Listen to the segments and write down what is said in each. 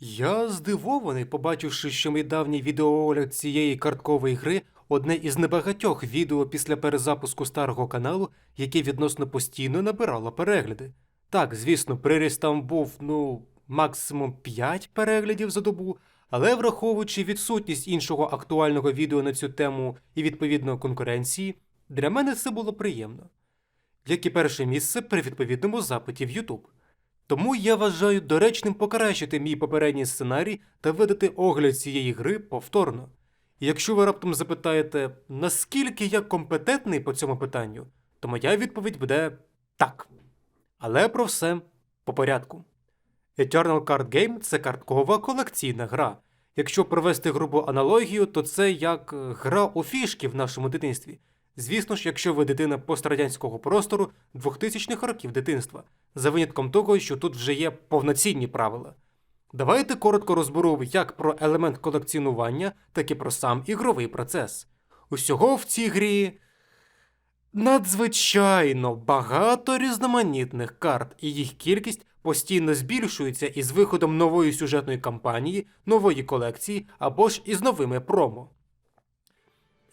Я здивований, побачивши, що мій давній відеоогляд цієї карткової гри одне із небагатьох відео після перезапуску старого каналу, яке відносно постійно набирало перегляди. Так, звісно, приріст там був, ну, максимум 5 переглядів за добу, але враховуючи відсутність іншого актуального відео на цю тему і відповідно конкуренції, для мене це було приємно. Як і перше місце при відповідному запиті в YouTube. Тому я вважаю доречним покращити мій попередній сценарій та видати огляд цієї гри повторно. І якщо ви раптом запитаєте, наскільки я компетентний по цьому питанню, то моя відповідь буде так. Але про все по порядку. Eternal Card Game це карткова колекційна гра. Якщо провести грубу аналогію, то це як гра у фішки в нашому дитинстві. Звісно ж, якщо ви дитина пострадянського простору 2000-х років дитинства, за винятком того, що тут вже є повноцінні правила. Давайте коротко розберу як про елемент колекціонування, так і про сам ігровий процес. Усього в цій грі надзвичайно багато різноманітних карт, і їх кількість постійно збільшується із виходом нової сюжетної кампанії, нової колекції або ж із новими промо.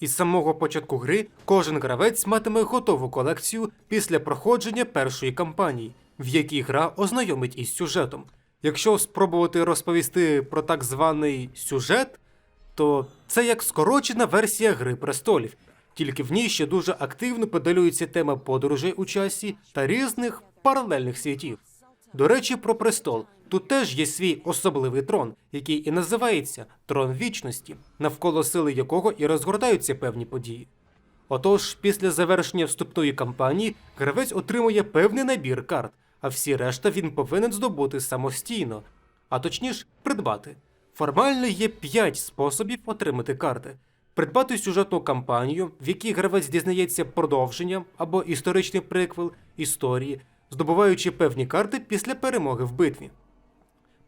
Із самого початку гри кожен гравець матиме готову колекцію після проходження першої кампанії, в якій гра ознайомить із сюжетом. Якщо спробувати розповісти про так званий сюжет, то це як скорочена версія Гри престолів, тільки в ній ще дуже активно педалюється тема подорожей у часі та різних паралельних світів. До речі, про престол. Тут теж є свій особливий трон, який і називається Трон вічності, навколо сили якого і розгортаються певні події. Отож, після завершення вступної кампанії гравець отримує певний набір карт, а всі решта він повинен здобути самостійно, а точніше придбати. Формально є 5 способів отримати карти: придбати сюжетну кампанію, в якій гравець дізнається продовження або історичний приквел історії, здобуваючи певні карти після перемоги в битві.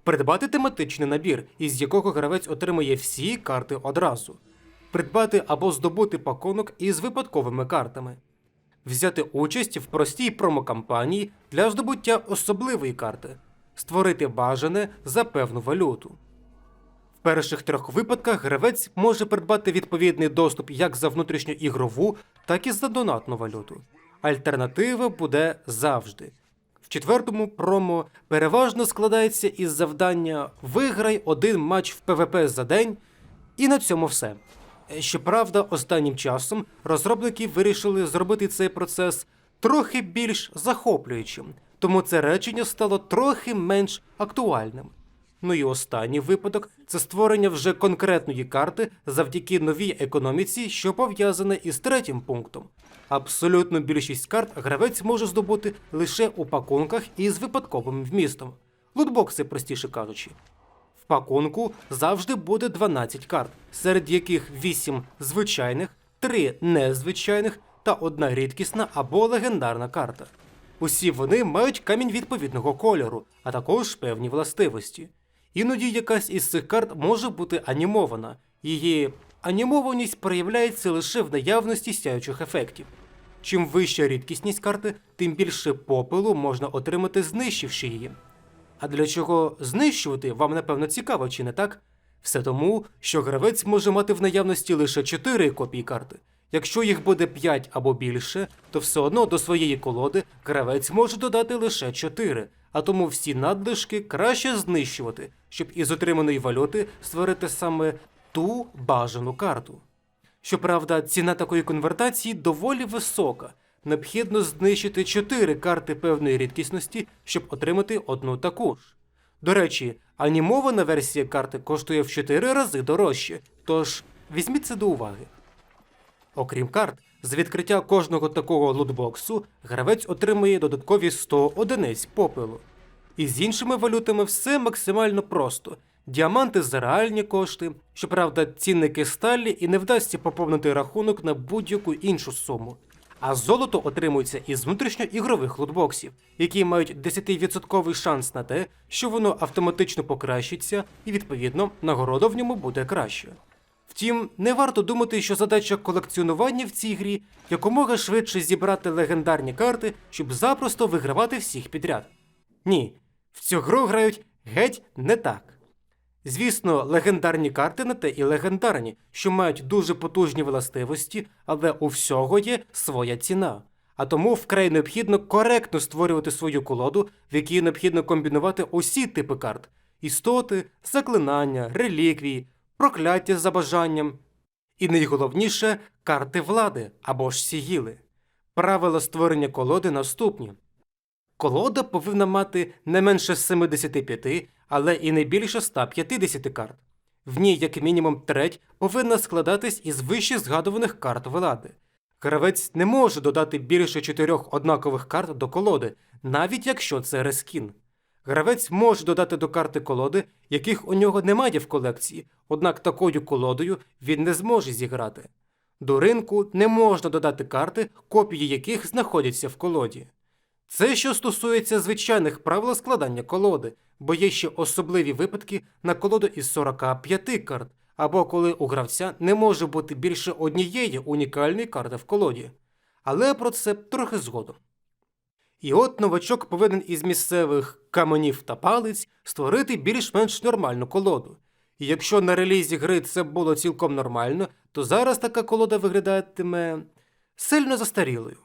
Придбати тематичний набір, із якого гравець отримує всі карти одразу. Придбати або здобути пакунок із випадковими картами. Взяти участь в простій промокампанії для здобуття особливої карти. Створити бажане за певну валюту. В перших трьох випадках гравець може придбати відповідний доступ як за внутрішньоігрову, так і за донатну валюту. Альтернатива буде завжди. Четвертому промо переважно складається із завдання Виграй один матч в ПВП за день, і на цьому все. Е, Щоправда, останнім часом розробники вирішили зробити цей процес трохи більш захоплюючим, тому це речення стало трохи менш актуальним. Ну і останній випадок це створення вже конкретної карти завдяки новій економіці, що пов'язане із третім пунктом. Абсолютну більшість карт гравець може здобути лише у пакунках із випадковим вмістом. Лутбокси, простіше кажучи. В пакунку завжди буде 12 карт, серед яких 8 звичайних, 3 незвичайних та одна рідкісна або легендарна карта. Усі вони мають камінь відповідного кольору, а також певні властивості. Іноді якась із цих карт може бути анімована. Її анімованість проявляється лише в наявності сяючих ефектів. Чим вища рідкісність карти, тим більше попелу можна отримати, знищивши її. А для чого знищувати, вам напевно цікаво, чи не так? Все тому, що гравець може мати в наявності лише 4 копії карти. Якщо їх буде 5 або більше, то все одно до своєї колоди гравець може додати лише 4, а тому всі надлишки краще знищувати, щоб із отриманої валюти створити саме ту бажану карту. Щоправда, ціна такої конвертації доволі висока. Необхідно знищити 4 карти певної рідкісності, щоб отримати одну таку ж. До речі, анімована версія карти коштує в 4 рази дорожче, тож візьміть це до уваги. Окрім карт, з відкриття кожного такого лутбоксу гравець отримує додаткові 100 одиниць попелу. І з іншими валютами все максимально просто. Діаманти за реальні кошти, щоправда, цінники сталі і не вдасться поповнити рахунок на будь-яку іншу суму. А золото отримується із внутрішньоігрових лутбоксів, які мають 10% шанс на те, що воно автоматично покращиться, і відповідно нагорода в ньому буде краще. Втім, не варто думати, що задача колекціонування в цій грі якомога швидше зібрати легендарні карти, щоб запросто вигравати всіх підряд. Ні, в цю гру грають геть не так. Звісно, легендарні карти на те і легендарні, що мають дуже потужні властивості, але у всього є своя ціна. А тому вкрай необхідно коректно створювати свою колоду, в якій необхідно комбінувати усі типи карт: істоти, заклинання, реліквії, прокляття за бажанням. І найголовніше карти влади або ж сігіли. Правила створення колоди наступні. Колода повинна мати не менше 75, але і не більше 150 карт. В ній, як мінімум, треть повинна складатись із вище згадуваних карт влади. Гравець не може додати більше чотирьох однакових карт до колоди, навіть якщо це рескін. Гравець може додати до карти колоди, яких у нього немає в колекції, однак такою колодою він не зможе зіграти. До ринку не можна додати карти, копії яких знаходяться в колоді. Це що стосується звичайних правил складання колоди, бо є ще особливі випадки на колоду із 45 карт, або коли у гравця не може бути більше однієї унікальної карти в колоді. Але про це трохи згодом. І от новачок повинен із місцевих каменів та палиць створити більш-менш нормальну колоду. І якщо на релізі гри це було цілком нормально, то зараз така колода виглядатиме сильно застарілою.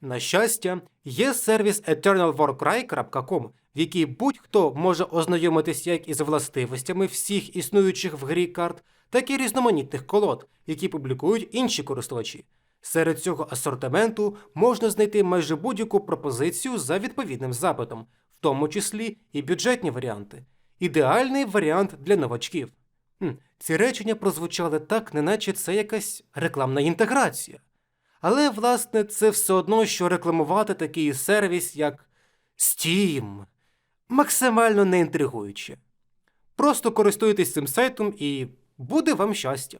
На щастя, є сервіс eternalwarcry.com, в який будь-хто може ознайомитись як із властивостями всіх існуючих в грі карт, так і різноманітних колод, які публікують інші користувачі. Серед цього асортименту можна знайти майже будь-яку пропозицію за відповідним запитом, в тому числі і бюджетні варіанти. Ідеальний варіант для новачків. Хм, ці речення прозвучали так, неначе це якась рекламна інтеграція. Але, власне, це все одно, що рекламувати такий сервіс, як Steam. Максимально не інтригуюче. Просто користуйтесь цим сайтом і буде вам щастя.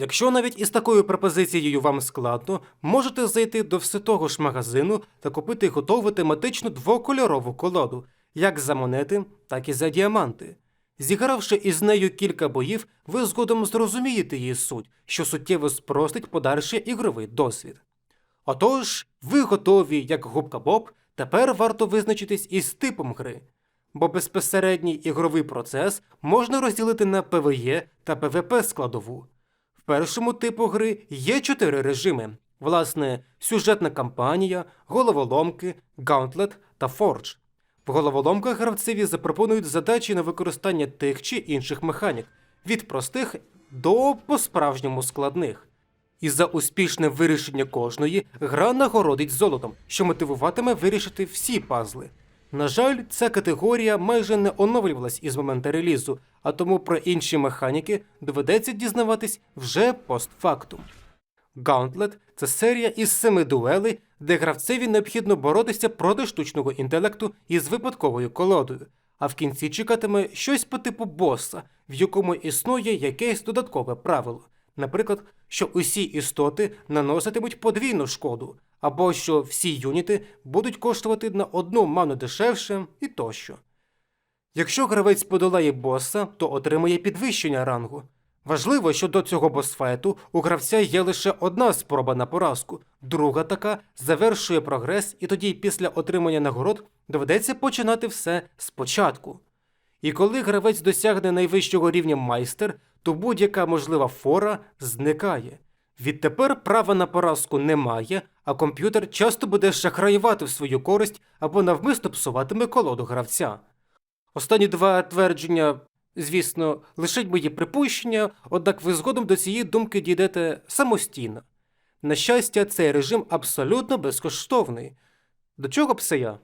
Якщо навіть із такою пропозицією вам складно, можете зайти до все того ж магазину та купити готову тематичну двокольорову колоду, як за монети, так і за діаманти. Зігравши із нею кілька боїв, ви згодом зрозумієте її суть, що суттєво спростить подальший ігровий досвід. Отож, ви готові, як губка Боб, тепер варто визначитись із типом гри, бо безпосередній ігровий процес можна розділити на PvE та PvP складову. Першому типу гри є чотири режими: власне, сюжетна кампанія, головоломки, гаунтлет та фордж. В головоломках гравцеві запропонують задачі на використання тих чи інших механік, від простих до по-справжньому складних. І за успішне вирішення кожної гра нагородить золотом, що мотивуватиме вирішити всі пазли. На жаль, ця категорія майже не оновлювалась із моменту релізу, а тому про інші механіки доведеться дізнаватись вже постфактум. Gauntlet – це серія із семи дуелей, де гравцеві необхідно боротися проти штучного інтелекту із випадковою колодою, а в кінці чекатиме щось по типу боса, в якому існує якесь додаткове правило. Наприклад, що усі істоти наноситимуть подвійну шкоду, або що всі юніти будуть коштувати на одну ману дешевше і тощо. Якщо гравець подолає боса, то отримує підвищення рангу. Важливо, що до цього босфайту у гравця є лише одна спроба на поразку, друга така завершує прогрес, і тоді після отримання нагород доведеться починати все спочатку. І коли гравець досягне найвищого рівня майстер, то будь-яка можлива фора зникає. Відтепер права на поразку немає, а комп'ютер часто буде шахраювати в свою користь або навмисно псуватиме колоду гравця. Останні два твердження, звісно, лишить мої припущення, однак ви згодом до цієї думки дійдете самостійно. На щастя, цей режим абсолютно безкоштовний. До чого б це я?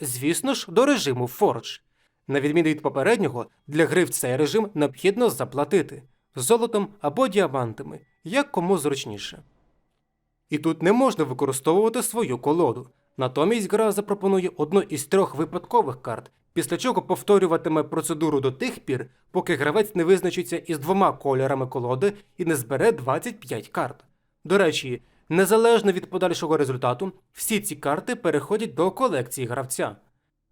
Звісно ж, до режиму Forge. На відміну від попереднього, для гри в цей режим необхідно заплатити золотом або діамантами, як кому зручніше. І тут не можна використовувати свою колоду. Натомість гра запропонує одну із трьох випадкових карт, після чого повторюватиме процедуру до тих пір, поки гравець не визначиться із двома кольорами колоди і не збере 25 карт. До речі, незалежно від подальшого результату, всі ці карти переходять до колекції гравця.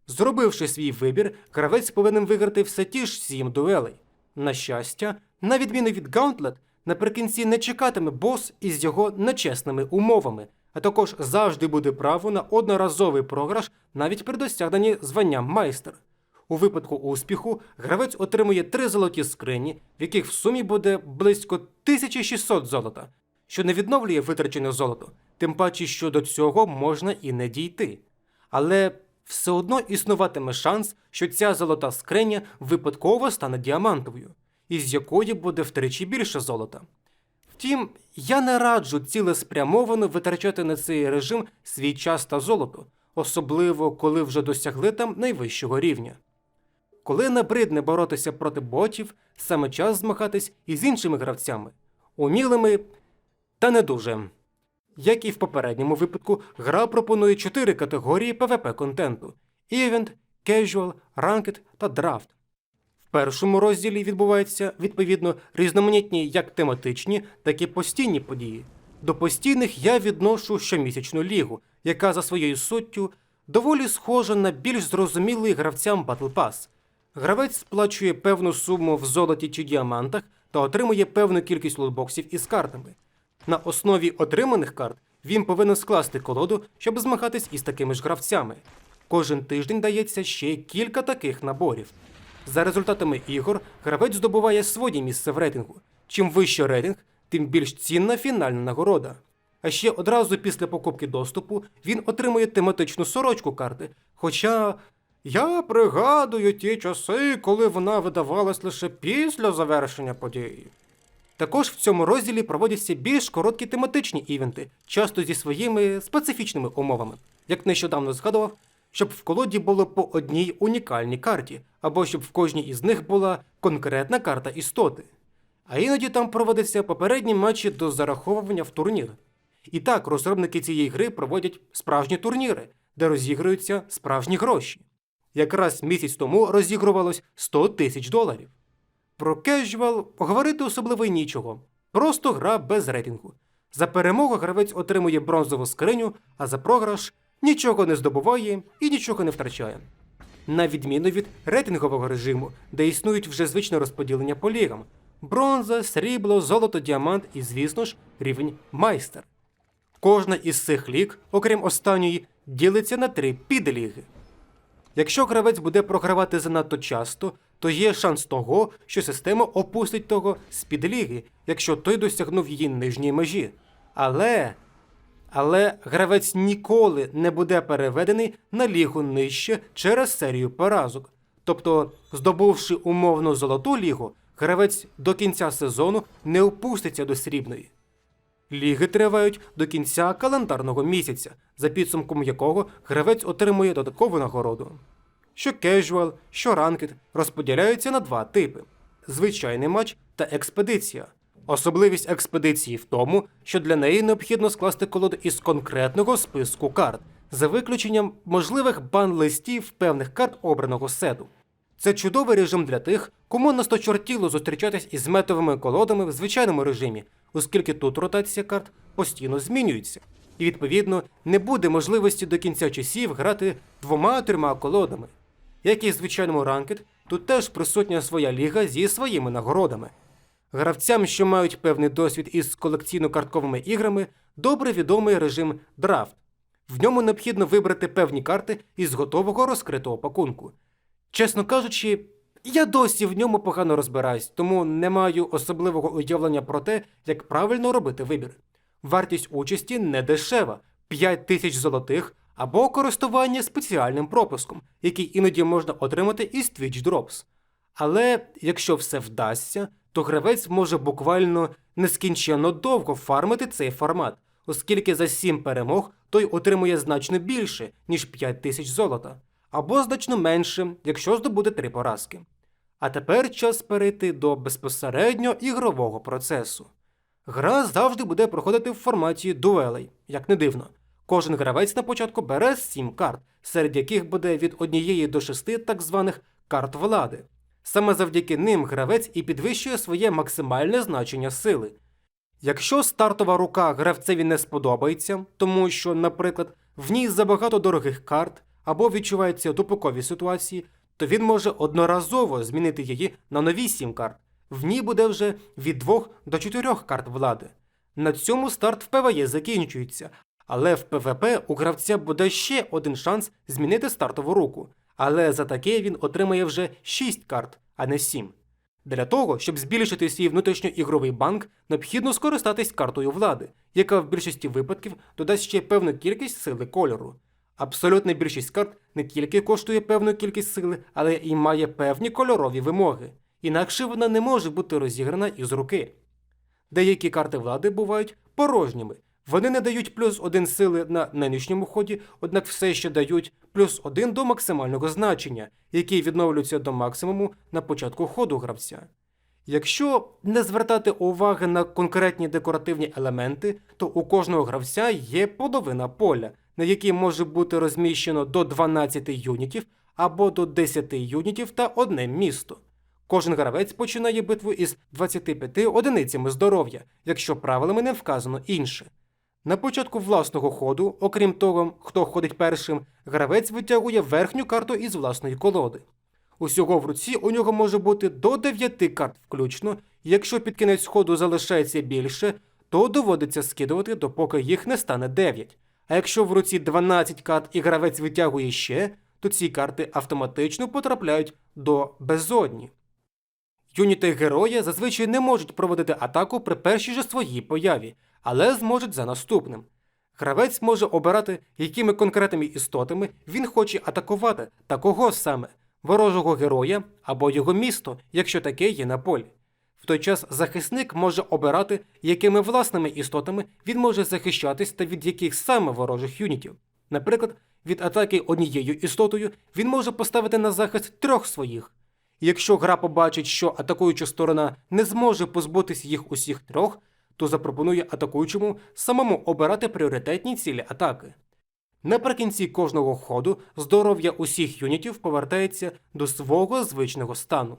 Зробивши свій вибір, гравець повинен виграти все ті ж сім дуелей. На щастя, на відміну від Gauntlet, наприкінці не чекатиме бос із його нечесними умовами, а також завжди буде право на одноразовий програш навіть при досягненні звання майстер. У випадку успіху гравець отримує три золоті скрині, в яких в сумі буде близько 1600 золота, що не відновлює витрачене золото, тим паче, що до цього можна і не дійти. Але все одно існуватиме шанс, що ця золота скриня випадково стане діамантовою, із якої буде втричі більше золота. Втім, я не раджу цілеспрямовано витрачати на цей режим свій час та золото, особливо коли вже досягли там найвищого рівня. Коли набридне боротися проти ботів, саме час змагатись із іншими гравцями, умілими та не дуже. Як і в попередньому випадку, гра пропонує чотири категорії PvP контенту: Event, Casual, Ranked та Draft. Першому розділі відбуваються відповідно різноманітні як тематичні, так і постійні події. До постійних я відношу щомісячну лігу, яка за своєю суттю доволі схожа на більш зрозумілий гравцям Battle Pass. Гравець сплачує певну суму в золоті чи діамантах та отримує певну кількість лутбоксів із картами. На основі отриманих карт він повинен скласти колоду, щоб змагатись із такими ж гравцями. Кожен тиждень дається ще кілька таких наборів. За результатами ігор гравець здобуває своє місце в рейтингу. Чим вище рейтинг, тим більш цінна фінальна нагорода. А ще одразу після покупки доступу він отримує тематичну сорочку карти. Хоча я пригадую ті часи, коли вона видавалась лише після завершення події. Також в цьому розділі проводяться більш короткі тематичні івенти, часто зі своїми специфічними умовами. Як нещодавно згадував, щоб в колоді було по одній унікальній карті, або щоб в кожній із них була конкретна карта істоти. А іноді там проводяться попередні матчі до зараховування в турнір. І так, розробники цієї гри проводять справжні турніри, де розігруються справжні гроші. Якраз місяць тому розігрувалось 100 тисяч доларів. Про кежуал говорити особливо й нічого. Просто гра без рейтингу. За перемогу гравець отримує бронзову скриню, а за програш нічого не здобуває і нічого не втрачає. На відміну від рейтингового режиму, де існують вже звичне розподілення по лігам: бронза, срібло, золото, діамант і, звісно ж, рівень майстер. Кожна із цих ліг, окрім останньої, ділиться на три підліги. Якщо гравець буде програвати занадто часто, то є шанс того, що система опустить того з підліги, якщо той досягнув її нижньої межі. Але. Але гравець ніколи не буде переведений на лігу нижче через серію поразок. Тобто, здобувши умовно золоту лігу, гравець до кінця сезону не опуститься до срібної. Ліги тривають до кінця календарного місяця, за підсумком якого гравець отримує додаткову нагороду. Що кежуал, що ранкет розподіляються на два типи: звичайний матч та експедиція. Особливість експедиції в тому, що для неї необхідно скласти колоду із конкретного списку карт, за виключенням можливих бан-листів певних карт обраного сету. Це чудовий режим для тих, кому насточортіло зустрічатись із метовими колодами в звичайному режимі, оскільки тут ротація карт постійно змінюється, і відповідно не буде можливості до кінця часів грати двома-трьома колодами. Як і в звичайному ранкет, тут теж присутня своя ліга зі своїми нагородами. Гравцям, що мають певний досвід із колекційно-картковими іграми, добре відомий режим драфт. В ньому необхідно вибрати певні карти із готового розкритого пакунку. Чесно кажучи, я досі в ньому погано розбираюсь, тому не маю особливого уявлення про те, як правильно робити вибір. Вартість участі не дешева 5 тисяч золотих або користування спеціальним пропуском, який іноді можна отримати із Twitch Drops. Але якщо все вдасться, то гравець може буквально нескінченно довго фармити цей формат, оскільки за 7 перемог той отримує значно більше, ніж 5 тисяч золота, або значно менше, якщо здобуде 3 поразки. А тепер час перейти до безпосередньо ігрового процесу. Гра завжди буде проходити в форматі дуелей, як не дивно. Кожен гравець на початку бере 7 карт, серед яких буде від 1 до 6 так званих карт влади. Саме завдяки ним гравець і підвищує своє максимальне значення сили. Якщо стартова рука гравцеві не сподобається, тому що, наприклад, в ній забагато дорогих карт або відчуваються тупикові ситуації, то він може одноразово змінити її на нові 7 карт. В ній буде вже від 2 до 4 карт влади. На цьому старт в ПВЕ закінчується, але в ПВП у гравця буде ще один шанс змінити стартову руку. Але за таке він отримає вже 6 карт, а не 7. Для того, щоб збільшити свій внутрішньоігровий банк, необхідно скористатись картою влади, яка в більшості випадків додасть ще певну кількість сили кольору. Абсолютна більшість карт не тільки коштує певну кількість сили, але й має певні кольорові вимоги, інакше вона не може бути розіграна із руки. Деякі карти влади бувають порожніми. Вони не дають плюс один сили на нинішньому ході, однак все ще дають плюс один до максимального значення, який відновлюється до максимуму на початку ходу гравця. Якщо не звертати уваги на конкретні декоративні елементи, то у кожного гравця є половина поля, на якій може бути розміщено до 12 юнітів або до 10 юнітів та одне місто. Кожен гравець починає битву із 25 одиницями здоров'я, якщо правилами не вказано інше. На початку власного ходу, окрім того, хто ходить першим, гравець витягує верхню карту із власної колоди. Усього в руці у нього може бути до 9 карт включно, і якщо під кінець ходу залишається більше, то доводиться скидувати, допоки їх не стане 9. А якщо в руці 12 карт і гравець витягує ще, то ці карти автоматично потрапляють до безодні. Юніти героя зазвичай не можуть проводити атаку при першій же своїй появі, але зможуть за наступним. Гравець може обирати, якими конкретними істотами він хоче атакувати та кого саме ворожого героя або його місто, якщо таке є на полі. В той час захисник може обирати, якими власними істотами він може захищатись та від яких саме ворожих юнітів. Наприклад, від атаки однією істотою він може поставити на захист трьох своїх. Якщо гра побачить, що атакуюча сторона не зможе позбутись їх усіх трьох, то запропонує атакуючому самому обирати пріоритетні цілі атаки. Наприкінці кожного ходу здоров'я усіх юнітів повертається до свого звичного стану.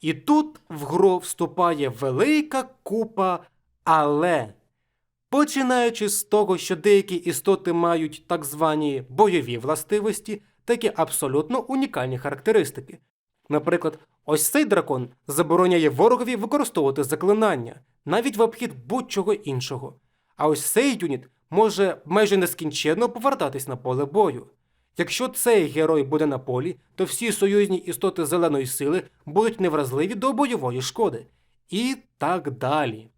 І тут в гру вступає велика купа але. Починаючи з того, що деякі істоти мають так звані бойові властивості, так і абсолютно унікальні характеристики. Наприклад, ось цей дракон забороняє ворогові використовувати заклинання, навіть в обхід будь-чого іншого. А ось цей юніт може майже нескінченно повертатись на поле бою. Якщо цей герой буде на полі, то всі союзні істоти зеленої сили будуть невразливі до бойової шкоди. І так далі.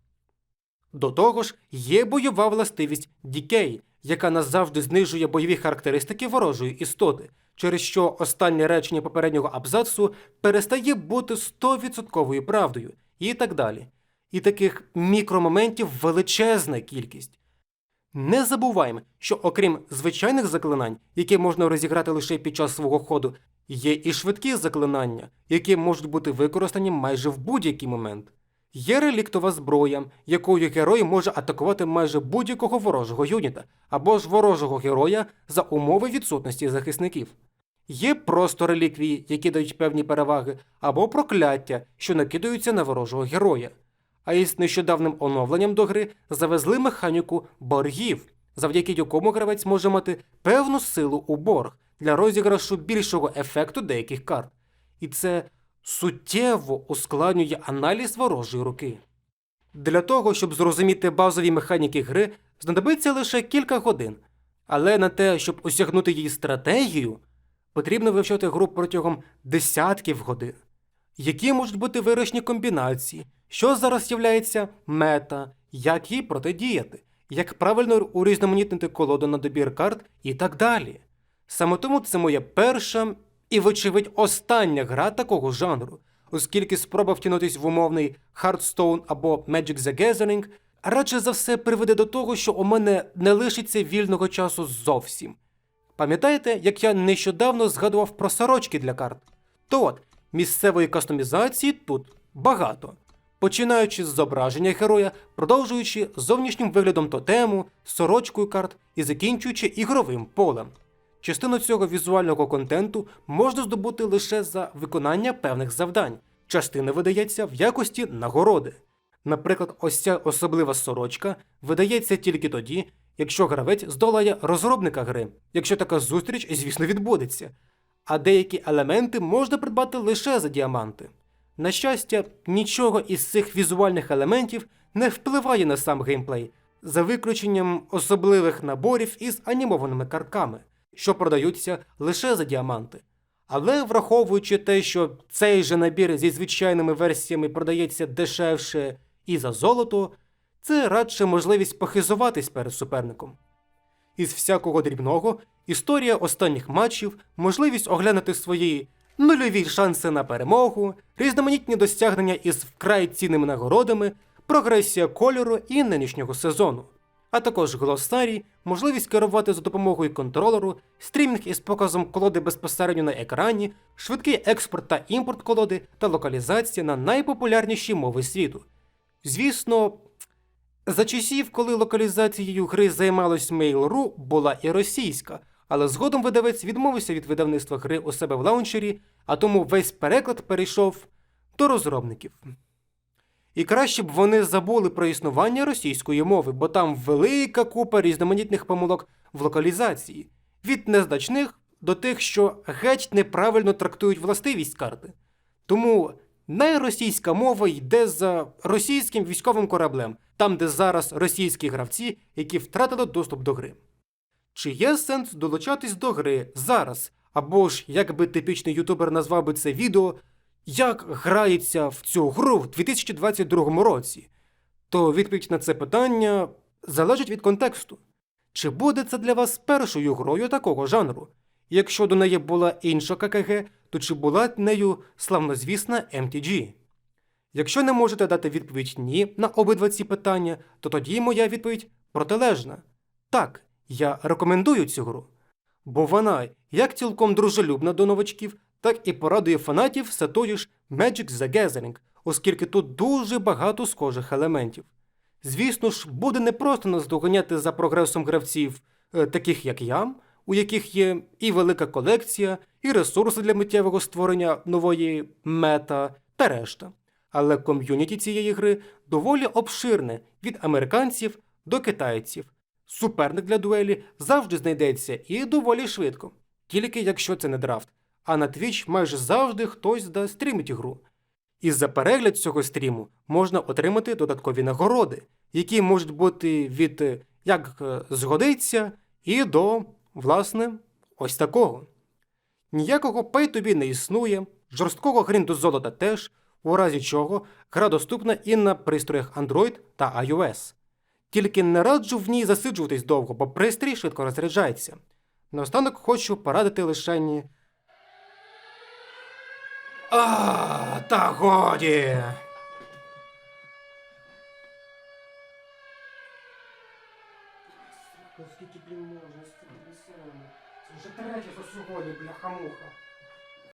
До того ж, є бойова властивість Дікей, яка назавжди знижує бойові характеристики ворожої істоти, через що останнє речення попереднього абзацу перестає бути 100% правдою, і так далі. І таких мікромоментів величезна кількість. Не забуваємо, що окрім звичайних заклинань, які можна розіграти лише під час свого ходу, є і швидкі заклинання, які можуть бути використані майже в будь-який момент. Є реліктова зброя, якою герой може атакувати майже будь-якого ворожого юніта або ж ворожого героя за умови відсутності захисників. Є просто реліквії, які дають певні переваги, або прокляття, що накидаються на ворожого героя. А із нещодавним оновленням до гри завезли механіку боргів, завдяки якому гравець може мати певну силу у борг для розіграшу більшого ефекту деяких карт. І це суттєво ускладнює аналіз ворожої руки. Для того, щоб зрозуміти базові механіки гри, знадобиться лише кілька годин, але на те, щоб осягнути її стратегію, потрібно вивчати гру протягом десятків годин. Які можуть бути вирішні комбінації, що зараз являється мета, як їй протидіяти, як правильно урізноманітнити колоду на добір карт і так далі. Саме тому це моя перша і, вочевидь, остання гра такого жанру, оскільки спроба втягнутись в умовний Hearthstone або Magic the Gathering радше за все приведе до того, що у мене не лишиться вільного часу зовсім. Пам'ятаєте, як я нещодавно згадував про сорочки для карт? То от, місцевої кастомізації тут багато. Починаючи з зображення героя, продовжуючи зовнішнім виглядом тотему, сорочкою карт і закінчуючи ігровим полем. Частину цього візуального контенту можна здобути лише за виконання певних завдань. Частина видається в якості нагороди. Наприклад, ось ця особлива сорочка видається тільки тоді, якщо гравець здолає розробника гри, якщо така зустріч, звісно, відбудеться. А деякі елементи можна придбати лише за діаманти. На щастя, нічого із цих візуальних елементів не впливає на сам геймплей, за виключенням особливих наборів із анімованими картками, що продаються лише за діаманти. Але враховуючи те, що цей же набір зі звичайними версіями продається дешевше і за золото, це радше можливість похизуватись перед суперником. Із всякого дрібного історія останніх матчів, можливість оглянути свої нульові шанси на перемогу, різноманітні досягнення із вкрай цінними нагородами, прогресія кольору і нинішнього сезону, а також глоссарій, можливість керувати за допомогою контролеру, стрімінг із показом колоди безпосередньо на екрані, швидкий експорт та імпорт колоди та локалізація на найпопулярніші мови світу. Звісно, за часів, коли локалізацією гри займалось Mail.ru, була і російська, але згодом видавець відмовився від видавництва гри у себе в лаунчері, а тому весь переклад перейшов до розробників. І краще б вони забули про існування російської мови, бо там велика купа різноманітних помилок в локалізації, від незначних до тих, що геть неправильно трактують властивість карти. Тому найросійська мова йде за російським військовим кораблем, там, де зараз російські гравці, які втратили доступ до гри. Чи є сенс долучатись до гри зараз? Або ж, як би типічний ютубер назвав би це відео, як грається в цю гру в 2022 році? То відповідь на це питання залежить від контексту. Чи буде це для вас першою грою такого жанру? Якщо до неї була інша ККГ, то чи була нею славнозвісна MTG? Якщо не можете дати відповідь ні на обидва ці питання, то тоді моя відповідь протилежна. Так, я рекомендую цю гру. Бо вона як цілком дружелюбна до новачків, так і порадує фанатів все тої ж Magic the Gathering, оскільки тут дуже багато схожих елементів. Звісно ж, буде непросто наздоганяти за прогресом гравців, е, таких як я, у яких є і велика колекція, і ресурси для миттєвого створення нової мета та решта. Але ком'юніті цієї гри доволі обширне від американців до китайців. Суперник для дуелі завжди знайдеться і доволі швидко, тільки якщо це не драфт. А на Twitch майже завжди хтось да стрімить гру. І за перегляд цього стріму можна отримати додаткові нагороди, які можуть бути від як е, згодиться і до, власне, ось такого. Ніякого пей тобі не існує, жорсткого гринду золота теж, у разі чого гра доступна і на пристроях Android та iOS. Тільки не раджу в ній засиджуватись довго, бо пристрій швидко розряджається. Наостанок хочу порадити лише. ні- А, та годі. Сьогодні, бляха-муха.